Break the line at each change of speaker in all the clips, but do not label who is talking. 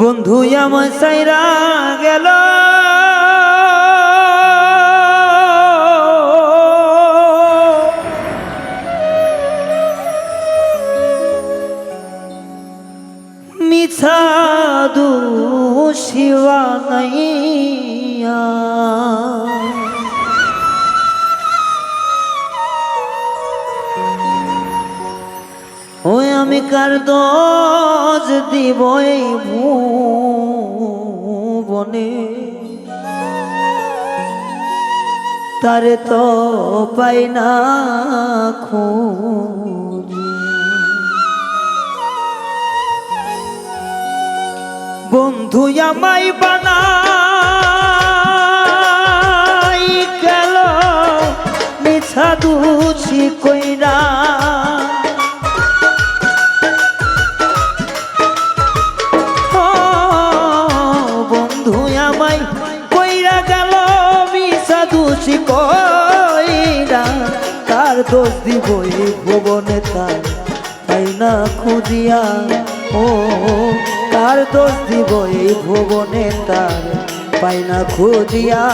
বন্ধু আমার সাইরা গেল। মিছা শিবা নাইয়া। ওই আমি কার দোষ দিব এই ভুবনে? তারে তো পাই না বন্ধু আমাই বানাই গেল মিছা দুছি কইরা। দোষী কইরা তার দোষ দিব এই ভুবনে তার? তাই না খুঁজিয়া, ও তার দোষ দিব এই ভুবনে তার? পাই না খুঁজিয়া।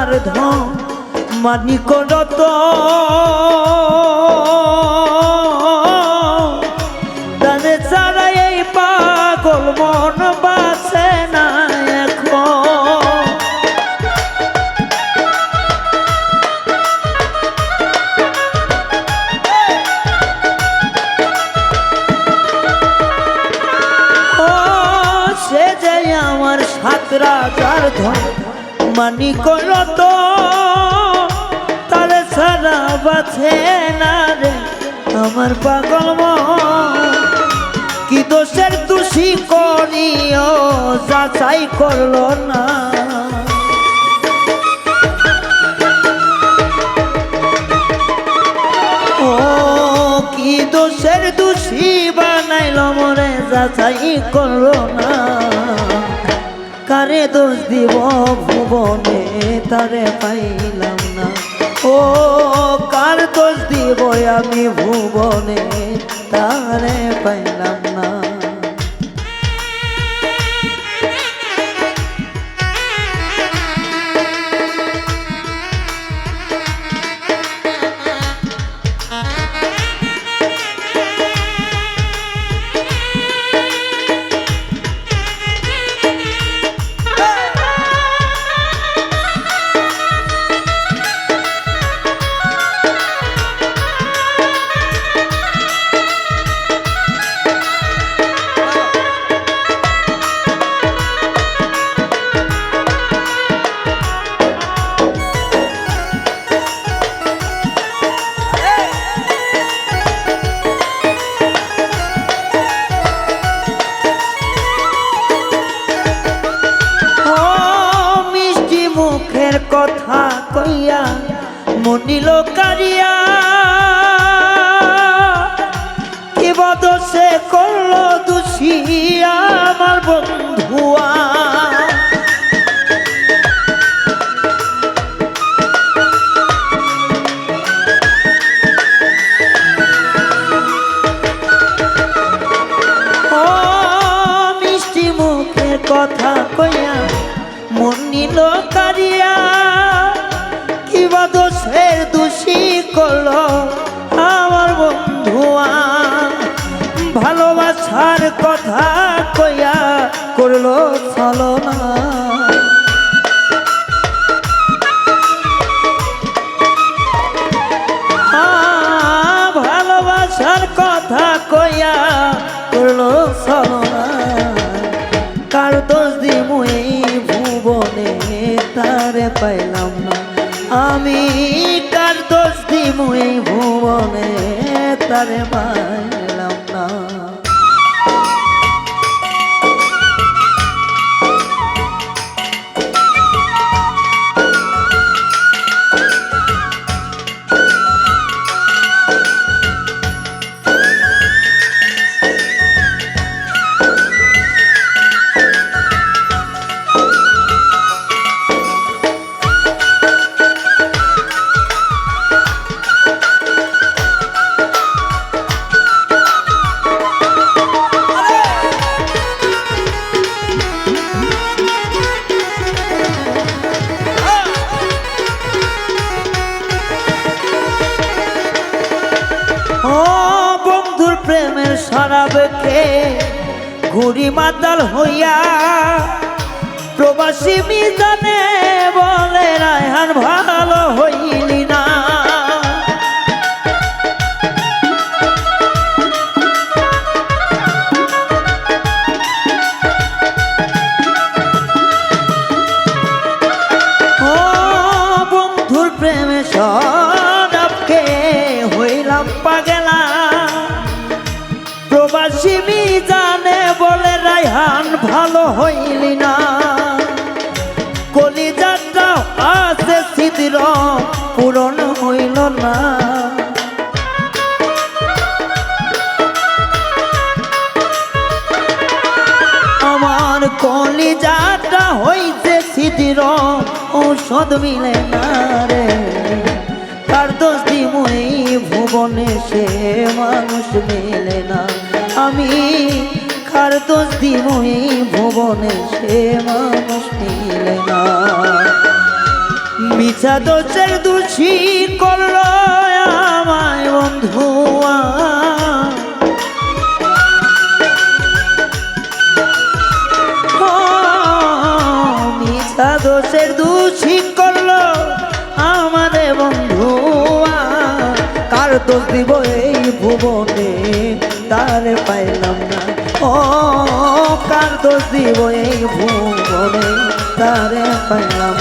রাজার ধন মানিক রত দানে ছাড়া এই পাগল মন বাসে না সে যে আমার সাত রাজার ধন। মানি করত তার সারা বাছে না রে আমার পাগল। কি দোষের দোষী করিও, যাচাই করল না ও, কি দোষের দোষী বানাইল মরে, যাচাই করল না কারে দোষ দিব ভুবনে, তারে পাইলাম না। ও, কার দোষ দিব আমি ভুবনে, তারে পাইলাম না। কারিয়া কি বদসে করল দুষিয়া আমার বন্ধুয়া। করল আমার বন্ধুয়া। ভালোবাসার কথা কইয়া করল ছলনা। কথা কইয়া করল দোষ তারে না। আমি দিব ভুবনে তারে পাইলাম শরাবকে ঘুরি মাতাল হইয়া প্রবাসী মিজানে বলে রায়হান ভালো হইলি না। ভালো হইলি না। কলিজাটা আছে স্মৃতির পূরণ হইল না। আমার কলিজাটা হইছে স্মৃতির ঔষধ মিলে না রে। তার দোষ দিব এই ভুবনে সে মানুষ মিলে না। আমি কার দোষ দিব এই ভুবনে সে মানুষ মিলে না। মিছা দোষের দোষী করল আমায় বন্ধুয়া মিছা দোষের দোষী করল আমাদের বন্ধু কার দোষ দিব এই ভুবনে? তার পাইলাম না। ও কার দোষ দিব এই ভুবনে? তারে পাইলাম।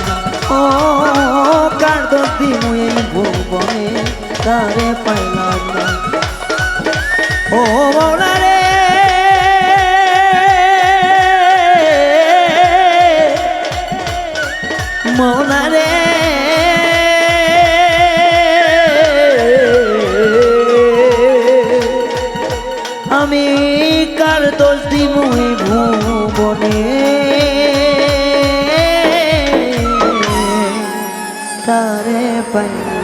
ও কার দোষ দিব এই ভুবনে? তারে পাইলাম না। ও কার দোষ দিমুই ভুবনে? তারে না